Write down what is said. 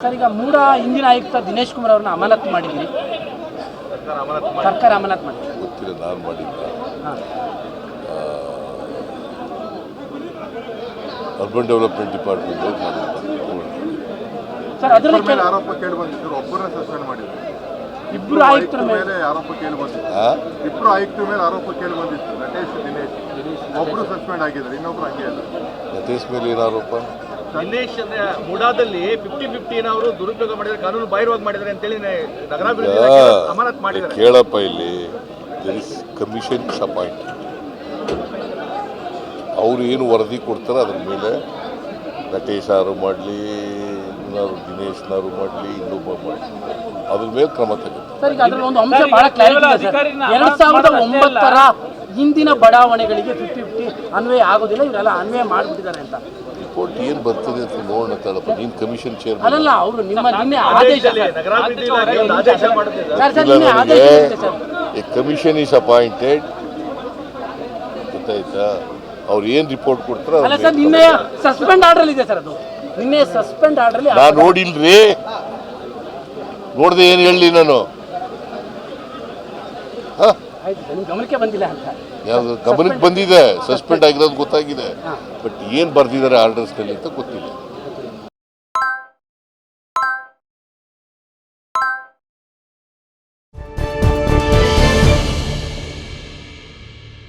Sir ಈಗ ಮೂಡ ಹಿಂದಿನ ಆಯುಕ್ತ ದಿನೇಶ್ ಕುಮಾರ್ ಅವ್ರನ್ನ ಅಮಾನತು ಮಾಡಿದ್ರಿ ಸರ್ಕಾರ ಅಮಾನತ್ ಮಾಡಿ ಗೊತ್ತಿಲ್ಲ ನಾನು ಹಾಂ. ಅರ್ಬನ್ ಡೆವಲಪ್ಮೆಂಟ್ ಡಿಪಾರ್ಟ್ಮೆಂಟ್ ಸರ್ ಅದರಲ್ಲಿ ಮೇಲೆ ಆರೋಪ ಕೇಳಿ ಬಂದಿದ್ದರು ಒಬ್ಬರನ್ನ ಸಸ್ಪೆಂಡ್ ಮಾಡಿದ್ರು. ಇಬ್ಬರು ಆಯುಕ್ತರ ಮೇಲೆ ಆರೋಪ ಕೇಳಿ ಬಂದಿತ್ತು. ಇಬ್ಬರು ಇಬ್ರು ಆಯುಕ್ತರ ಮೇಲೆ ಆರೋಪ ಕೇಳಿ ಬಂದಿತ್ತು ನಟೇಶ್ ದಿನೇಶ್. ಒಬ್ಬರು ಸಸ್ಪೆಂಡ್ ಆಗಿದ್ದಾರೆ ಇನ್ನೊಬ್ರು ಹಂಗೆ ನಟೇಶ್ ಮೇಲೆ ಏನು ಆರೋಪ? ದಿನೇಶ್ ಅಂದ್ರೆ ಮುಡಾದಲ್ಲಿ ಫಿಫ್ಟಿ ಫಿಫ್ಟಿನ ಅವರು ದುರುಪಯೋಗ ಮಾಡಿದ್ರೆ ಕಾನೂನು ಬಾಹಿರವಾಗಿ ಮಾಡಿದ್ದಾರೆ ಅಂತೇಳಿ ನಗರಾಭಿವೃದ್ಧಿ ಇಲಾಖೆ ಅಮಾನತ್ ಮಾಡಿದ್ದಾರೆ. ಕೇಳಪ್ಪ ಇಲ್ಲಿ ದರ್ ಇಸ್ ಕಮಿಷನ್ ಅಪಾಯಿಂಟ್ ಅವರು ಏನು ವರದಿ ಕೊಡ್ತಾರೆ ಅದ್ರ ಮೇಲೆ ನಟೇಶ್ ಅವರು ಮಾಡಲಿ ಇನ್ನಾರು ದಿನೇಶ್ನಾರು ಮಾಡಲಿ ಇನ್ನೊಬ್ಬ ಮಾಡಲಿ. ಅದ್ರ ಮೇಲೆ ಕ್ರಮ ತಗುತ್ತೆ ಹಿಂದಿನ ಬಡಾವಣೆಗಳಿಗೆ ಫಿಫ್ಟಿ ಫಿಫ್ಟಿ ಅನ್ವಯ ಆಗೋದಿಲ್ಲ ಇವರೆಲ್ಲ ಅನ್ವಯ ಮಾಡಿಬಿಟ್ಟಿದ್ದಾರೆ ಅಂತ. ರಿಪೋರ್ಟ್ ಏನು ಬರ್ತದೆ ಅಂತ ನೋಡೋಣ ತಡಪ್ಪ ನೀನು ಕಮಿಷನ್ ಚೇರ್ ಅಲ್ಲಲ್ಲ ಅವರು ನಿಮ್ಮ ನಿನ್ನೆ ಆದೇಶ. ಸರ್ ಸರ್ ನಿನ್ನೆ ಆದೇಶ ಇದೆ sir. A commission is appointed ಗೊತ್ತಾಯ್ತಾ? ಅವ್ರು ಏನು ರಿಪೋರ್ಟ್ ಕೊಡ್ತಾರೆ ಅಲ್ಲ ಸರ್ ನಿನ್ನೆ ಸಸ್ಪೆಂಡ್ ಆರ್ಡರ್ ಇದೆ ಸರ್ ಅದು. ನಿನ್ನೆ ಸಸ್ಪೆಂಡ್ ಆರ್ಡರ್ ನಾ ನೋಡಿಲ್ರಿ. ನೋಡ್ದೆ ಏನು ಹೇಳಲಿ ನಾನು. ಹಾ? ಗಮನಕ್ಕೆ ಬಂದಿಲ್ಲ ಅಂತ. ಯಾವುದು ಗಮನಕ್ಕೆ ಬಂದಿದೆ ಸಸ್ಪೆಂಡ್ ಆಗಿರೋದು ಗೊತ್ತಾಗಿದೆ. ಬಟ್ ಏನು ಬರ್ದಿದ್ದಾರೆ ಆರ್ಡರ್ಸ್ನಲ್ಲಿ ಅಂತ ಗೊತ್ತಿಲ್ಲ.